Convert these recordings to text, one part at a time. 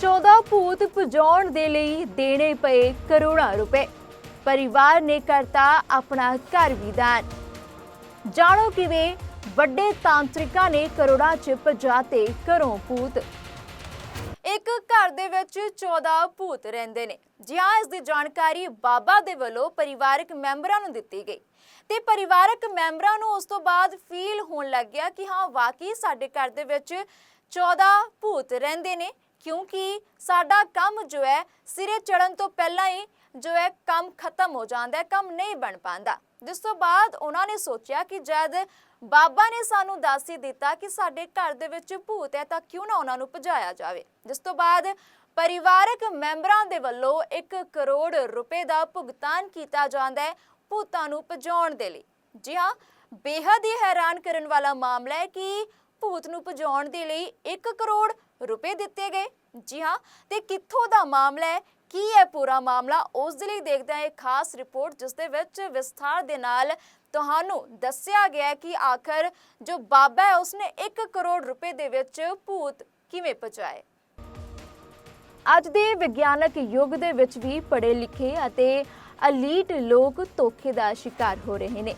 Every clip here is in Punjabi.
14 ਭੂਤ ਭਜਾਉਣ ਦੇ ਲਈ ਦੇਣੇ ਪਏ ਕਰੋੜਾਂ ਰੁਪਏ। ਪਰਿਵਾਰ ਨੇ ਕਰਤਾ ਆਪਣਾ ਘਰ ਵੀ ਦਾਨ। ਜਾਣੋ ਕਿਵੇਂ ਵੱਡੇ ਤਾਂਤਰਿਕਾਂ ਨੇ ਕਰੋੜਾਂ ਚ ਭਜਾਤੇ ਘਰੋਂ ਭੂਤ ਇੱਕ ਘਰ ਦੇ ਵਿੱਚ 14 ਭੂਤ ਰਹਿੰਦੇ ਨੇ। ਜੀ ਹਾਂ, ਇਸ ਦੀ ਜਾਣਕਾਰੀ ਬਾਬਾ ਦੇ ਵੱਲੋਂ ਪਰਿਵਾਰਕ ਮੈਂਬਰਾਂ ਨੂੰ ਦਿੱਤੀ ਗਈ। ਤੇ ਪਰਿਵਾਰਕ ਮੈਂਬਰਾਂ ਨੂੰ ਉਸ ਤੋਂ ਬਾਅਦ ਫੀਲ ਹੋਣ ਲੱਗ ਗਿਆ ਕਿ ਹਾਂ, ਵਾਕਈ ਸਾਡੇ ਘਰ ਦੇ ਵਿੱਚ 14 ਭੂਤ ਰਹਿੰਦੇ ਨੇ। ਕਿਉਂਕਿ ਸਾਡਾ ਕੰਮ ਜੋ ਹੈ, ਸਿਰੇ ਚੜਨ ਤੋਂ ਪਹਿਲਾਂ ਹੀ ਜੋ ਹੈ, ਕੰਮ ਖਤਮ ਹੋ ਜਾਂਦਾ ਹੈ, ਕੰਮ ਨਹੀਂ ਬਣ ਪਾਉਂਦਾ। ਜਿਸ ਤੋਂ ਬਾਅਦ ਉਹਨਾਂ ਨੇ ਸੋਚਿਆ ਕਿ ਜਦ ਬਾਬਾ ਨੇ ਸਾਨੂੰ ਦੱਸ ਹੀ ਦਿੱਤਾ ਕਿ ਸਾਡੇ ਘਰ ਦੇ ਵਿੱਚ ਭੂਤ ਹੈ, ਤਾਂ ਕਿਉਂ ਨਾ ਉਹਨਾਂ ਨੂੰ ਭਜਾਇਆ ਜਾਵੇ? ਜਿਸ ਤੋਂ ਬਾਅਦ ਪਰਿਵਾਰਕ ਮੈਂਬਰਾਂ ਦੇ ਵੱਲੋਂ 1 ਕਰੋੜ ਰੁਪਏ ਦਾ ਭੁਗਤਾਨ ਕੀਤਾ ਜਾਂਦਾ ਹੈ ਭੂਤਾਂ ਨੂੰ ਭਜਾਉਣ ਦੇ ਲਈ। ਜੀ ਹਾਂ, ਬੇਹੱਦ ਹੀ ਹੈਰਾਨ ਕਰਨ ਵਾਲਾ ਮਾਮਲਾ ਹੈ ਕਿ ਭੂਤ ਨੂੰ ਭਜਾਉਣ ਦੇ ਲਈ 1 ਕਰੋੜ ਰੁਪਏ ਦਿੱਤੇ ਗਏ? ਜੀ ਹਾਂ, ਤੇ ਕਿੱਥੋਂ ਦਾ ਮਾਮਲਾ ਹੈ? ਕੀ ਹੈ ਪੂਰਾ ਮਾਮਲਾ? ਉਸ ਦੇ ਲਈ ਦੇਖਦੇ ਹਾਂ ਇੱਕ ਖਾਸ ਰਿਪੋਰਟ, ਜਿਸ ਦੇ ਵਿੱਚ ਵਿਸਥਾਰ ਦੇ ਨਾਲ ਤੁਹਾਨੂੰ ਦੱਸਿਆ ਗਿਆ ਕਿ ਆਖਰ ਜੋ ਬਾਬਾ ਹੈ, ਉਸਨੇ 1 ਕਰੋੜ ਰੁਪਏ ਦੇ ਵਿੱਚ ਭੂਤ ਕਿਵੇਂ ਪਹੁੰਚਾਏ? ਅੱਜ ਦੇ ਵਿਗਿਆਨਕ ਯੁੱਗ ਦੇ ਵਿੱਚ ਵੀ ਪੜ੍ਹੇ ਲਿਖੇ ਅਤੇ ਅਲੀਟ ਲੋਕ ਧੋਖੇ ਦਾ ਸ਼ਿਕਾਰ ਹੋ ਰਹੇ ਨੇ।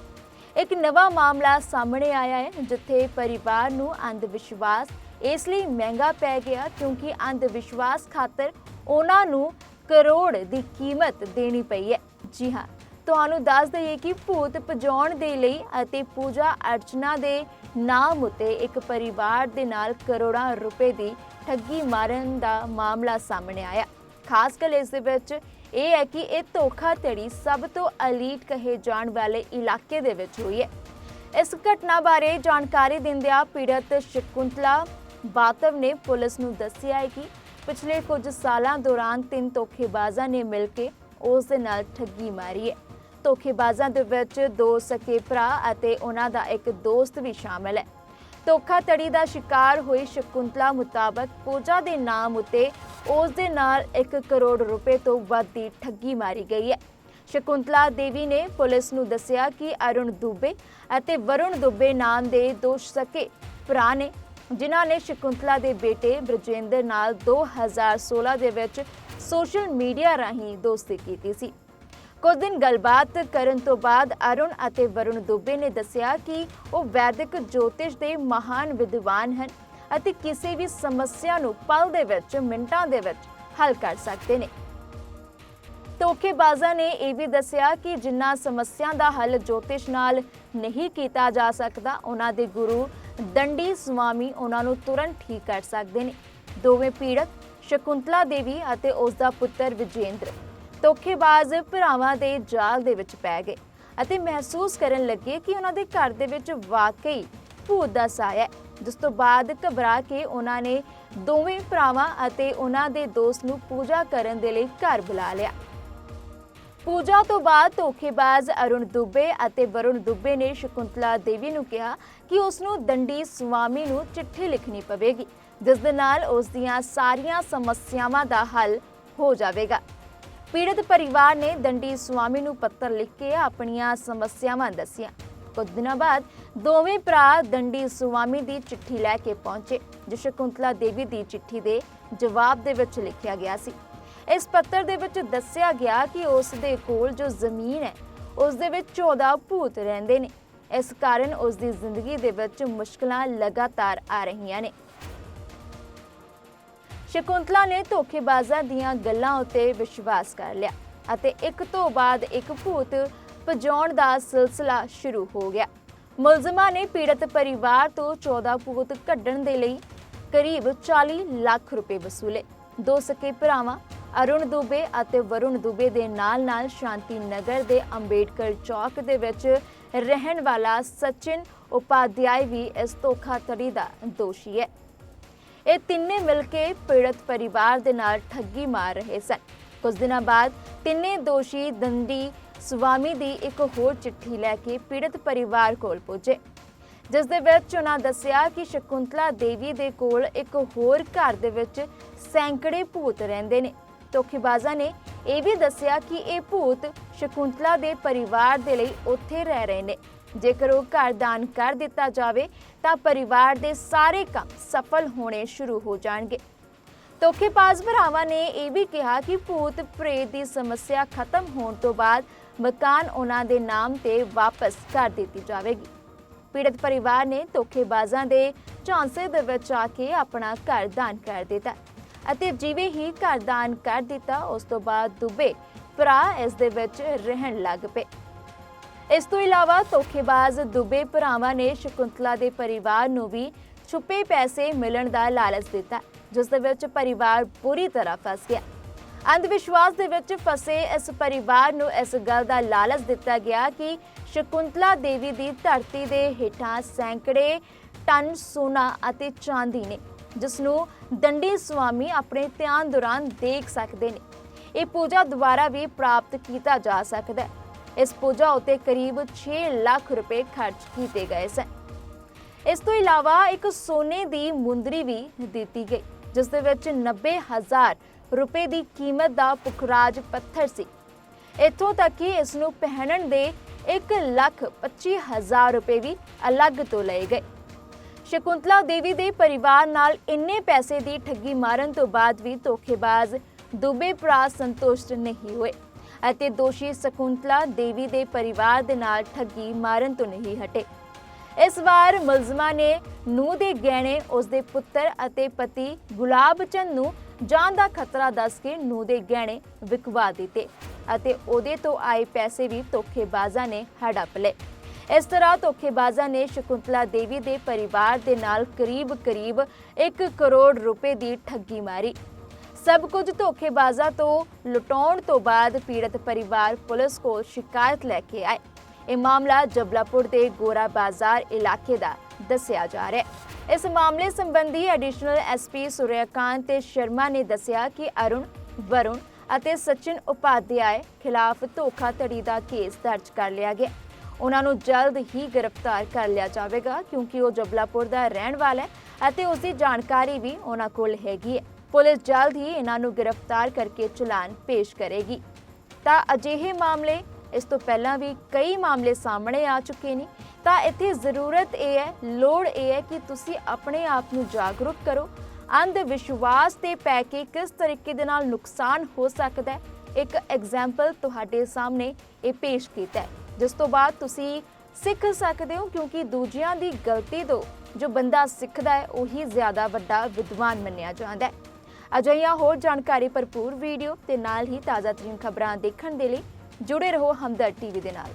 ਇੱਕ ਨਵਾਂ ਮਾਮਲਾ ਸਾਹਮਣੇ ਆਇਆ ਹੈ, ਜਿੱਥੇ ਪਰਿਵਾਰ ਨੂੰ ਅੰਧ ਵਿਸ਼ਵਾਸ ਇਸ ਲਈ ਮਹਿੰਗਾ ਪੈ ਗਿਆ ਕਿਉਂਕਿ ਅੰਧ ਵਿਸ਼ਵਾਸ ਖਾਤਰ ਉਹਨਾਂ ਨੂੰ ਕਰੋੜ ਦੀ ਕੀਮਤ ਦੇਣੀ ਪਈ ਹੈ। ਜੀ ਹਾਂ, ਤੁਹਾਨੂੰ ਦੱਸ ਦਈਏ ਕਿ ਭੂਤ ਭਜਾਉਣ ਦੇ ਲਈ ਅਤੇ ਪੂਜਾ ਅਰਚਨਾ ਦੇ ਨਾਮ ਉਤੇ ਇੱਕ ਪਰਿਵਾਰ ਦੇ ਨਾਲ ਕਰੋੜਾਂ ਰੁਪਏ ਦੀ ਠੱਗੀ ਮਾਰਨ ਦਾ ਮਾਮਲਾ ਸਾਹਮਣੇ ਆਇਆ। ਖਾਸ ਗੱਲ ਇਸ ਦੇ ਵਿੱਚ ਇਹ ਹੈ ਕਿ ਇਹ ਧੋਖਾਧੜੀ ਸਭ ਤੋਂ ਅਲੀਟ ਕਹੇ ਜਾਣ ਵਾਲੇ ਇਲਾਕੇ ਦੇ ਵਿੱਚ ਹੋਈ ਹੈ। ਇਸ ਘਟਨਾ ਬਾਰੇ ਜਾਣਕਾਰੀ ਦਿੰਦਿਆਂ ਪੀੜਤ ਸ਼ਕੁੰਤਲਾ ਬਾਤਵ ਨੇ ਪੁਲਿਸ ਨੂੰ ਦੱਸਿਆ ਹੈ ਕਿ ਪਿਛਲੇ ਕੁਝ ਸਾਲਾਂ ਦੌਰਾਨ ਤਿੰਨ ਧੋਖੇਬਾਜ਼ਾਂ ਨੇ ਮਿਲ ਕੇ ਉਸ ਦੇ ਨਾਲ ਠੱਗੀ ਮਾਰੀ ਹੈ। ਧੋਖੇਬਾਜ਼ਾਂ ਦੇ ਵਿੱਚ ਦੋ ਸਕੇ ਭਰਾ ਅਤੇ ਉਹਨਾਂ ਦਾ ਇੱਕ ਦੋਸਤ ਵੀ ਸ਼ਾਮਲ ਹੈ। ਧੋਖਾਧੜੀ ਦਾ ਸ਼ਿਕਾਰ ਹੋਈ ਸ਼ਕੁੰਤਲਾ ਮੁਤਾਬਕ ਪੂਜਾ ਦੇ ਨਾਮ ਉਤੇ ਉਸ ਦੇ ਨਾਲ 1 ਕਰੋੜ ਰੁਪਏ ਤੋਂ ਵੱਧ ਦੀ ਠੱਗੀ ਮਾਰੀ ਗਈ ਹੈ। ਸ਼ਕੁੰਤਲਾ ਦੇਵੀ ਨੇ ਪੁਲਿਸ ਨੂੰ ਦੱਸਿਆ ਕਿ ਅਰੁਣ ਦੁਬੇ ਅਤੇ ਵਰੁਣ ਦੁਬੇ ਨਾਮ ਦੇ ਦੋ ਸਕੇ ਭਰਾ ਨੇ ਜਿਨ੍ਹਾਂ ਨੇ ਸ਼ਕੁੰਤਲਾ ਦੇ ਬੇਟੇ ਬ੍ਰਜੇਂਦਰ ਨਾਲ 2016 ਦੇ ਵਿੱਚ ਸੋਸ਼ਲ ਮੀਡੀਆ ਰਾਹੀਂ ਦੋਸਤੀ ਕੀਤੀ ਸੀ। ਕੁਝ ਦਿਨ ਗੱਲਬਾਤ ਕਰਨ ਤੋਂ ਬਾਅਦ ਅਰੁਣ ਅਤੇ ਵਰੁਣ ਦੁਬੇ ਨੇ ਦੱਸਿਆ ਕਿ ਉਹ ਵੈਦਿਕ ਜੋਤਿਸ਼ ਦੇ ਮਹਾਨ ਵਿਦਵਾਨ ਹਨ ਅਤੇ ਕਿਸੇ ਵੀ ਸਮੱਸਿਆ ਨੂੰ ਪਲ ਦੇ ਵਿੱਚ, ਮਿੰਟਾਂ ਦੇ ਵਿੱਚ ਹੱਲ ਕਰ ਸਕਦੇ ਨੇ। ਧੋਖੇਬਾਜ਼ਾਂ ਨੇ ਇਹ ਵੀ ਦੱਸਿਆ ਕਿ ਜਿੰਨਾ ਸਮੱਸਿਆ ਦਾ ਹੱਲ ਜੋਤਿਸ਼ ਨਾਲ ਨਹੀਂ ਕੀਤਾ ਜਾ ਸਕਦਾ, ਉਹਨਾਂ ਦੇ ਗੁਰੂ ਦੰਡੀ ਸੁਆਮੀ ਉਹਨਾਂ ਨੂੰ ਤੁਰੰਤ ਠੀਕ ਕਰ ਸਕਦੇ ਨੇ। ਦੋਵੇਂ ਪੀੜਤ ਸ਼ਕੁੰਤਲਾ ਦੇਵੀ ਅਤੇ ਉਸ ਦਾ ਪੁੱਤਰ ਵਿਜੇਂਦਰ ਧੋਖੇਬਾਜ਼ ਭਰਾਵਾਂ ਦੇ ਜਾਲ ਦੇ ਵਿੱਚ ਪੈ ਗਏ ਅਤੇ ਮਹਿਸੂਸ ਕਰਨ ਲੱਗੇ ਕਿ ਉਹਨਾਂ ਦੇ ਘਰ ਦੇ ਵਿੱਚ ਵਾਕਈ ਭੂਤ ਦਾ ਸਾਇਆ ਹੈ, ਜਿਸ ਤੋਂ ਬਾਅਦ ਘਬਰਾ ਕੇ ਉਹਨਾਂ ਨੇ ਦੋਵੇਂ ਭਰਾਵਾਂ ਅਤੇ ਉਹਨਾਂ ਦੇ ਦੋਸਤ ਨੂੰ ਪੂਜਾ ਕਰਨ ਦੇ ਲਈ ਘਰ ਬੁਲਾ ਲਿਆ। ਪੂਜਾ ਤੋਂ ਬਾਅਦ ਧੋਖੇਬਾਜ਼ ਅਰੁਣ ਦੁੱਬੇ ਅਤੇ ਵਰੁਣ ਦੁੱਬੇ ਨੇ ਸ਼ਕੁੰਤਲਾ ਦੇਵੀ ਨੂੰ ਕਿਹਾ ਕਿ ਉਸ ਨੂੰ ਦੰਡੀ ਸੁਆਮੀ ਨੂੰ ਚਿੱਠੀ ਲਿਖਣੀ ਪਵੇਗੀ, ਜਿਸ ਦੇ ਨਾਲ ਉਸ ਦੀਆਂ ਸਾਰੀਆਂ ਸਮੱਸਿਆਵਾਂ ਦਾ ਹੱਲ ਹੋ ਜਾਵੇਗਾ। ਪੀੜਤ ਪਰਿਵਾਰ ਨੇ ਦੰਡੀ ਸੁਆਮੀ ਨੂੰ ਪੱਤਰ ਲਿਖ ਕੇ ਆਪਣੀਆਂ ਸਮੱਸਿਆਵਾਂ ਦੱਸੀਆਂ। ਕੁਝ ਦਿਨਾਂ ਬਾਅਦ ਦੋਵੇਂ ਭਰਾ ਦੰਡੀ ਸੁਆਮੀ ਦੀ ਚਿੱਠੀ ਲੈ ਕੇ ਪਹੁੰਚੇ ਜੋ ਸ਼ਕੁੰਤਲਾ ਦੇਵੀ ਦੀ ਚਿੱਠੀ ਦੇ ਜਵਾਬ ਦੇ ਵਿੱਚ ਲਿਖਿਆ ਗਿਆ ਸੀ। ਇਸ ਪੱਤਰ ਦੇ ਵਿੱਚ ਦੱਸਿਆ ਗਿਆ ਕਿ ਉਸ ਦੇ ਕੋਲ ਜੋ ਜ਼ਮੀਨ ਹੈ, ਉਸ ਦੇ ਵਿੱਚ 14 ਭੂਤ ਰਹਿੰਦੇ ਨੇ। ਇਸ ਕਾਰਨ ਉਸ ਦੀ ਜ਼ਿੰਦਗੀ ਦੇ ਵਿੱਚ ਮੁਸ਼ਕਲਾਂ ਲਗਾਤਾਰ ਆ ਰਹੀਆਂ ਨੇ। ਸ਼ਕੁੰਤਲਾ ਨੇ ਧੋਖੇਬਾਜ਼ਾਂ ਦੀਆਂ ਗੱਲਾਂ ਉੱਤੇ ਵਿਸ਼ਵਾਸ ਕਰ ਲਿਆ ਅਤੇ ਇੱਕ ਤੋਂ ਬਾਅਦ ਇੱਕ ਭੂਤ ਭਜਾਉਣ ਦਾ ਸਿਲਸਿਲਾ ਸ਼ੁਰੂ ਹੋ ਗਿਆ। ਮੁਲਜ਼ਮਾਂ ਨੇ ਪੀੜਤ ਪਰਿਵਾਰ ਤੋਂ 14 ਭੂਤ ਕੱਢਣ ਦੇ ਲਈ ਕਰੀਬ 40 ਲੱਖ ਰੁਪਏ ਵਸੂਲੇ। ਦੋ ਸਕੇ ਭਰਾਵਾਂ ਅਰੁਣ ਦੁਬੇ ਅਤੇ ਵਰੁਣ ਦੁਬੇ ਦੇ ਨਾਲ-ਨਾਲ ਸ਼ਾਂਤੀ ਨਗਰ ਦੇ ਅੰਬੇਡਕਰ ਚੌਕ ਦੇ ਵਿੱਚ ਰਹਿਣ ਵਾਲਾ ਸਚਿਨ ਉਪਾਧਿਆਇ ਵੀ ਇਸ ਧੋਖਾਧੜੀ ਦਾ ਦੋਸ਼ੀ ਹੈ। ਇਹ ਤਿੰਨੇ ਮਿਲ ਕੇ ਪੀੜਤ ਪਰਿਵਾਰ ਦੇ ਨਾਲ ਠੱਗੀ ਮਾਰ ਰਹੇ ਸਨ। ਕੁਝ ਦਿਨਾਂ ਬਾਅਦ ਤਿੰਨੇ ਦੋਸ਼ੀ ਦੰਡੀ ਸੁਵਾਮੀ ਦੀ ਇੱਕ ਹੋਰ ਚਿੱਠੀ ਲੈ ਕੇ ਪੀੜਤ ਪਰਿਵਾਰ ਕੋਲ ਪਹੁੰਚੇ ਜਿਸ ਦੇ ਵਿੱਚ ਉਹਨਾਂ ਦੱਸਿਆ ਕਿ ਸ਼ਕੁੰਤਲਾ ਦੇਵੀ ਦੇ ਕੋਲ ਇੱਕ ਹੋਰ ਘਰ ਦੇ ਵਿੱਚ ਸੈਂਕੜੇ ਭੂਤ ਰਹਿੰਦੇ ਨੇ। ਧੋਖੇਬਾਜ਼ਾਂ ਨੇ ਇਹ ਵੀ ਦੱਸਿਆ ਕਿ ਇਹ ਭੂਤ ਸ਼ਕੁੰਤਲਾ ਦੇ ਪਰਿਵਾਰ ਦੇ ਲਈ ਉੱਥੇ ਰਹਿ ਰਹੇ ਨੇ। ਜੇਕਰ ਉਹ ਘਰ ਦਾਨ ਕਰ ਦਿੱਤਾ ਜਾਵੇ, ਤਾਂ ਪਰਿਵਾਰ ਦੇ ਸਾਰੇ ਕੰਮ ਸਫਲ ਹੋਣੇ ਸ਼ੁਰੂ ਹੋ ਜਾਣਗੇ। ਧੋਖੇਬਾਜ਼ ਭਰਾਵਾਂ ਨੇ ਇਹ ਵੀ ਕਿਹਾ ਕਿ ਭੂਤ ਪ੍ਰੇਤ ਦੀ ਸਮੱਸਿਆ ਖਤਮ ਹੋਣ ਤੋਂ ਬਾਅਦ ਮਕਾਨ ਉਹਨਾਂ ਦੇ ਨਾਮ ਤੇ ਵਾਪਸ ਕਰ ਦਿੱਤੀ ਜਾਵੇਗੀ। ਪੀੜਤ ਪਰਿਵਾਰ ਨੇ ਧੋਖੇਬਾਜ਼ਾਂ ਦੇ ਝਾਂਸੇ ਦੇ ਵਿੱਚ ਆ ਕੇ ਆਪਣਾ ਘਰ ਦਾਨ ਕਰ ਦਿੱਤਾ। ਅਤੇ ਜਿਵੇਂ ਹੀ ਘਰ ਦਾਨ ਕਰ ਦਿੱਤਾ, ਉਸ ਤੋਂ ਬਾਅਦ ਦੁਬੇ ਭਰਾ ਇਸ ਦੇ ਵਿੱਚ ਰਹਿਣ ਲੱਗ ਪਏ। ਇਸ ਤੋਂ ਇਲਾਵਾ ਧੋਖੇਬਾਜ਼ ਦੁਬੇ ਭਰਾਵਾਂ ਨੇ ਸ਼ਕੁੰਤਲਾ ਦੇ ਪਰਿਵਾਰ ਨੂੰ ਵੀ ਛੁਪੇ ਪੈਸੇ ਮਿਲਣ ਦਾ ਲਾਲਚ ਦਿੱਤਾ, ਜਿਸ ਦੇ ਵਿੱਚ ਪਰਿਵਾਰ ਪੂਰੀ ਤਰ੍ਹਾਂ ਫਸ ਗਿਆ। ਅੰਧ ਵਿਸ਼ਵਾਸ ਦੇ ਵਿੱਚ ਫਸੇ ਇਸ ਪਰਿਵਾਰ ਨੂੰ ਇਸ ਗੱਲ ਦਾ ਲਾਲਚ ਦਿੱਤਾ ਗਿਆ ਕਿ ਸ਼ਕੁੰਤਲਾ ਦੇਵੀ ਦੀ ਧਰਤੀ ਦੇ ਹੇਠਾਂ ਸੈਂਕੜੇ ਟਨ ਸੋਨਾ ਅਤੇ ਚਾਂਦੀ ਨੇ ਜਿਸ ਨੂੰ ਦੰਡੀ ਸੁਆਮੀ ਆਪਣੇ ਧਿਆਨ ਦੌਰਾਨ ਦੇਖ ਸਕਦੇ ਨੇ। ਇਹ ਪੂਜਾ ਦੁਆਰਾ ਵੀ ਪ੍ਰਾਪਤ ਕੀਤਾ ਜਾ ਸਕਦਾ ਹੈ। ਇਸ ਪੂਜਾ ਉਤੇ ਕਰੀਬ 6 ਲੱਖ ਰੁਪਏ ਖਰਚ ਕੀਤੇ ਗਏ ਸਨ। ਇਸ ਤੋਂ ਇਲਾਵਾ ਇੱਕ ਸੋਨੇ ਦੀ ਮੁੰਦਰੀ ਵੀ ਦਿੱਤੀ ਗਈ, ਜਿਸ ਦੇ ਵਿੱਚ 90000 ਰੁਪਏ ਦੀ ਕੀਮਤ ਦਾ ਪੁਖਰਾਜ ਪੱਥਰ ਸੀ। ਇੱਥੋਂ ਤੱਕ ਕਿ ਇਸ ਨੂੰ ਪਹਿਨਣ ਦੇ 1 ਲੱਖ 25000 ਰੁਪਏ ਵੀ ਅਲੱਗ ਤੋਂ ਲਏ ਗਏ। ਸ਼ਕੁੰਤਲਾ ਦੇਵੀ ਦੇ ਪਰਿਵਾਰ ਨਾਲ ਇੰਨੇ ਪੈਸੇ ਦੀ ਠੱਗੀ ਮਾਰਨ ਤੋਂ ਬਾਅਦ ਵੀ ਧੋਖੇਬਾਜ਼ ਦੁਬੇ ਭਰਾ ਸੰਤੁਸ਼ਟ ਨਹੀਂ ਹੋਏ ਅਤੇ ਦੋਸ਼ੀ ਸ਼ਕੁੰਤਲਾ ਦੇਵੀ ਦੇ ਪਰਿਵਾਰ ਦੇ ਨਾਲ ਠੱਗੀ ਮਾਰਨ ਤੋਂ ਨਹੀਂ ਹਟੇ। ਇਸ ਵਾਰ ਮੁਲਜ਼ਮਾਂ ਨੇ ਨੂੰ ਦੇ ਗਹਿਣੇ, ਉਸ ਦੇ ਪੁੱਤਰ ਅਤੇ ਪਤੀ ਗੁਲਾਬ ਚੰਦ ਨੂੰ ਜਾਨ ਦਾ ਖਤਰਾ ਦੱਸ ਕੇ ਨੂੰ ਦੇ ਗਹਿਣੇ ਵਿਕਵਾ ਦਿੱਤੇ ਅਤੇ ਉਹਦੇ ਤੋਂ ਆਏ ਪੈਸੇ ਵੀ ਧੋਖੇਬਾਜ਼ਾਂ ਨੇ ਹੜਪ ਲਏ। ਇਸ ਤਰ੍ਹਾਂ ਧੋਖੇਬਾਜ਼ਾਂ ਨੇ ਸ਼ਕੁੰਤਲਾ ਦੇਵੀ ਦੇ ਪਰਿਵਾਰ ਦੇ ਨਾਲ ਕਰੀਬ-ਕਰੀਬ 1 ਕਰੋੜ ਰੁਪਏ ਦੀ ਠੱਗੀ ਮਾਰੀ। ਸਭ ਕੁਝ ਧੋਖੇਬਾਜ਼ਾਂ ਤੋਂ ਲੁਟਾਉਣ ਤੋਂ ਬਾਅਦ ਪੀੜਤ ਪਰਿਵਾਰ ਪੁਲਿਸ ਕੋਲ ਸ਼ਿਕਾਇਤ ਲੈ ਕੇ ਆਏ। ਇਹ ਮਾਮਲਾ ਜਬਲਾਪੁਰ ਦੇ ਗੋਰਾ ਬਾਜ਼ਾਰ ਇਲਾਕੇ ਦਾ ਦੱਸਿਆ ਜਾ ਰਿਹਾ ਹੈ। ਇਸ ਮਾਮਲੇ ਸੰਬੰਧੀ ਐਡੀਸ਼ਨਲ ਐਸਪੀ ਸੁਰਿਆਕਾਂਤ ਸ਼ਰਮਾ ਨੇ ਦੱਸਿਆ ਕਿ ਅਰੁਣ, ਵਰੁਣ ਅਤੇ ਸਚਿਨ ਉਪਾਧਿਆਏ ਖਿਲਾਫ ਧੋਖਾਧੜੀ ਦਾ ਕੇਸ ਦਰਜ ਕਰ ਲਿਆ ਗਿਆ। ਉਹਨਾਂ ਨੂੰ ਜਲਦ ਹੀ ਗ੍ਰਿਫਤਾਰ ਕਰ ਲਿਆ ਜਾਵੇਗਾ, ਕਿਉਂਕਿ ਉਹ ਜਬਲਾਪੁਰ ਦਾ ਰਹਿਣ ਵਾਲਾ ਹੈ ਅਤੇ ਉਸ ਦੀ ਜਾਣਕਾਰੀ ਵੀ ਉਹਨਾਂ ਕੋਲ ਹੈਗੀ ਹੈ। ਪੁਲਿਸ ਜਲਦ ਹੀ ਇਹਨਾਂ ਨੂੰ ਗ੍ਰਿਫਤਾਰ ਕਰਕੇ ਚਲਾਨ ਪੇਸ਼ ਕਰੇਗੀ। ਤਾਂ ਅਜਿਹੇ ਮਾਮਲੇ, ਇਸ ਤੋਂ ਪਹਿਲਾਂ ਵੀ ਕਈ ਮਾਮਲੇ ਸਾਹਮਣੇ ਆ ਚੁੱਕੇ ਨੇ। ਤਾਂ ਇੱਥੇ ਜ਼ਰੂਰਤ ਇਹ ਹੈ, ਲੋੜ ਇਹ ਹੈ ਕਿ ਤੁਸੀਂ ਆਪਣੇ ਆਪ ਨੂੰ ਜਾਗਰੂਕ ਕਰੋ। ਅੰਧ ਵਿਸ਼ਵਾਸ ਤੇ ਪੈ ਕੇ ਕਿਸ ਤਰੀਕੇ ਦੇ ਨਾਲ ਨੁਕਸਾਨ ਹੋ ਸਕਦਾ ਹੈ, ਇੱਕ ਐਗਜ਼ਾਮਪਲ ਤੁਹਾਡੇ ਸਾਹਮਣੇ ਇਹ ਪੇਸ਼ ਕੀਤਾ ਹੈ। ਜਿਸ ਤੋਂ ਬਾਅਦ ਤੁਸੀਂ ਸਿੱਖ ਸਕਦੇ ਹੋ ਕਿਉਂਕਿ ਦੂਜਿਆਂ ਦੀ ਗਲਤੀ ਤੋਂ ਜੋ ਬੰਦਾ ਸਿੱਖਦਾ ਹੈ, ਉਹੀ ਜ਼ਿਆਦਾ ਵੱਡਾ ਵਿਦਵਾਨ ਮੰਨਿਆ ਜਾਂਦਾ ਹੈ। ਅਜਿਹੀਆਂ ਹੋਰ ਜਾਣਕਾਰੀ ਭਰਪੂਰ ਵੀਡੀਓ ਤੇ ਨਾਲ ਹੀ ਤਾਜ਼ਾ ਤਰੀਨ ਖਬਰਾਂ ਦੇਖਣ ਦੇ ਲਈ ਜੁੜੇ ਰਹੋ ਹਮਦਰ ਟੀਵੀ ਦੇ ਨਾਲ।